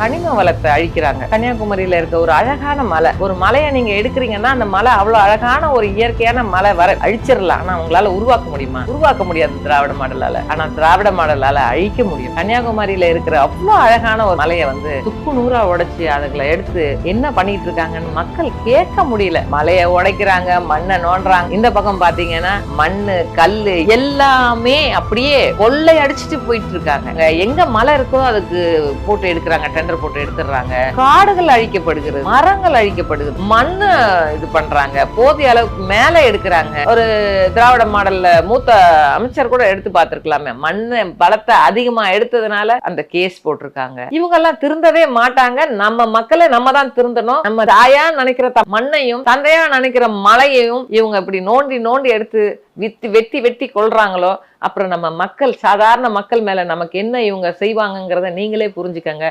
கனிம வளத்தை அழிக்கிறாங்க. கன்னியாகுமரியில இருக்க ஒரு அழகான மலை. ஒரு மலையை நீங்க எடுக்கிறீங்கன்னா அந்த மலை அவ்வளவு அழகான ஒரு இயற்கையான மலை வர அழிச்சிடலாம். ஆனா உங்களால உருவாக்க முடியுமா? உருவாக்க முடியாது திராவிட மாடலால. ஆனா திராவிட மாடலால அழிக்க முடியும். கன்னியாகுமரியில இருக்கிற அவ்வளவு அழகான ஒரு மலையை வந்து துப்பு நூறா உடைச்சு அதுகளை எடுத்து என்ன பண்ணிட்டு இருக்காங்கன்னு மக்கள் கேட்க முடியல. மலையை உடைக்கிறாங்க மண்ணை நோண்டுறாங்க. இந்த பக்கம் பாத்தீங்கன்னா மண்ணு கல்லு எல்லாமே அப்படியே கொள்ளை அடிச்சிட்டு போயிட்டு இருக்காங்க. எங்க மலை இருக்கோ அதுக்கு போட்டு எடுக்கிறாங்க. டெண்டர் போட்டு எடுத்துடுறாங்க. காடுகள் அழிக்கப்படுகிறது. மரங்கள் அழிக்கப்படுகிறது மண்ணு இது பண்றாங்க. போதிய அளவுக்கு மேல எடுக்கிறாங்க. ஒரு திராவிட மாடல்ல மூத்த அமைச்சர் கூட எடுத்து பார்த்திருக்கலாமே. மண்ணு பலத்தை அதிகமா எடுத்ததுனால அந்த கேஸ் போட்டிருக்காங்க. இவங்க எல்லாம் திருந்தவே மாட்டாங்க. நம்ம மக்களை நம்ம தான் திருந்தணும். நம்ம தாயா நினைக்கிற த- மண்ணையும் தந்தையா நினைக்கிற மலையையும் இவங்க இப்படி நோண்டி நோண்டி எடுத்து வித்து வெட்டி வெட்டி கொள்றாங்களோ அப்புறம் நம்ம மக்கள் சாதாரண மக்கள் மேல நமக்கு என்ன இவங்க செய்வாங்கங்கிறத நீங்களே புரிஞ்சுக்கங்க.